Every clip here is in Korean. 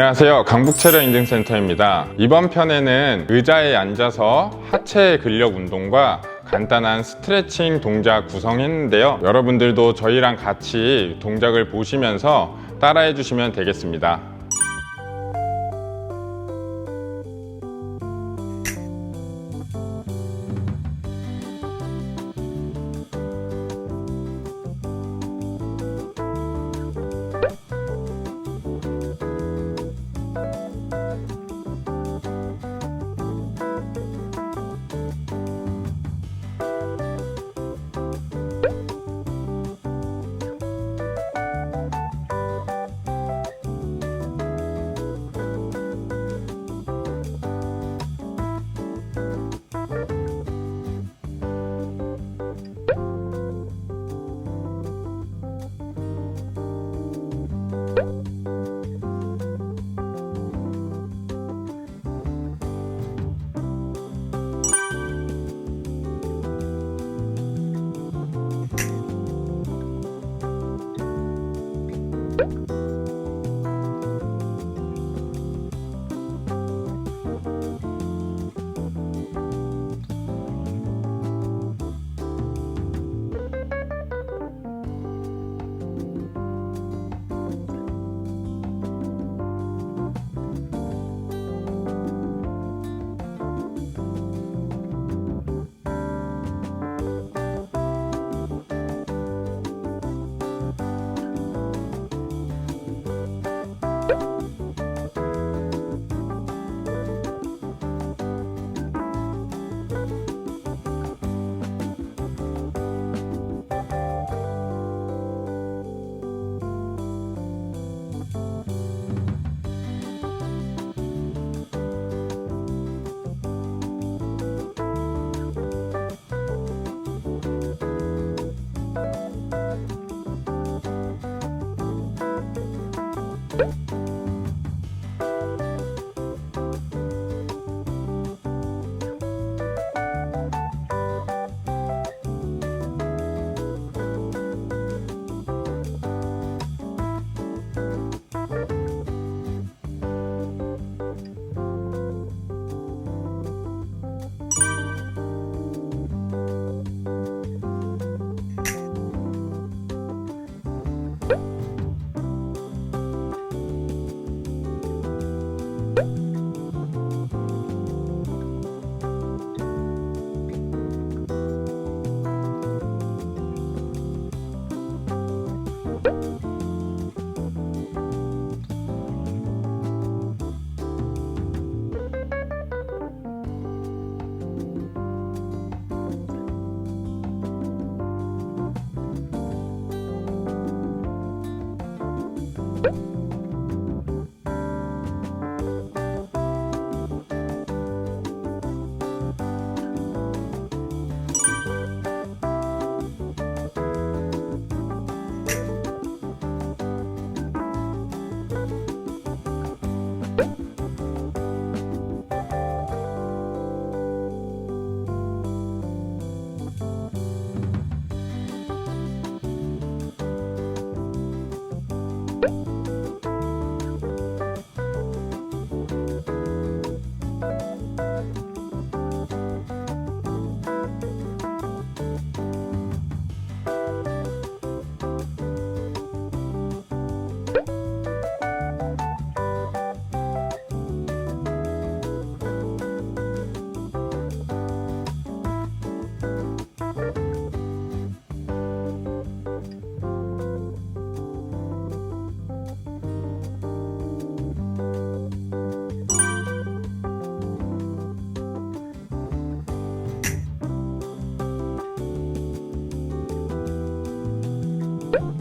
안녕하세요. 강북체력 인증센터입니다. 이번 편에는 의자에 앉아서 하체 근력 운동과 간단한 스트레칭 동작 구성했는데요. 여러분들도 저희랑 같이 동작을 보시면서 따라해 주시면 되겠습니다. 안녕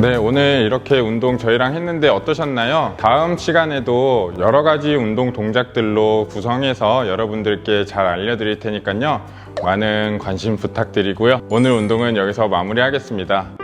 네, 오늘 이렇게 운동 저희랑 했는데 어떠셨나요? 다음 시간에도 여러 가지 운동 동작들로 구성해서 여러분들께 잘 알려드릴 테니까요. 많은 관심 부탁드리고요. 오늘 운동은 여기서 마무리하겠습니다.